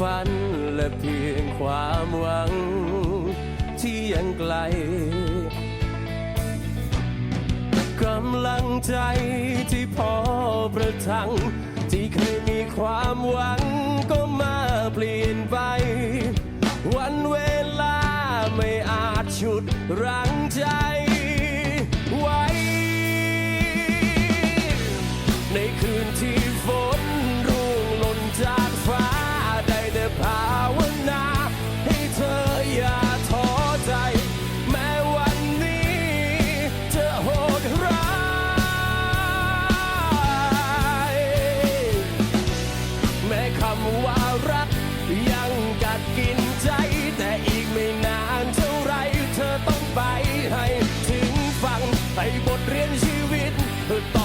ฝันและเพียงความหวัง ที่ยังไกลกำลังใจที่พอประทัง ที่เคยมีความหวังก็มาเปลี่ยนไป วันเวลาไม่อาจฉุดรั้งใจไว้ ในคืนที่ฝน goodbye.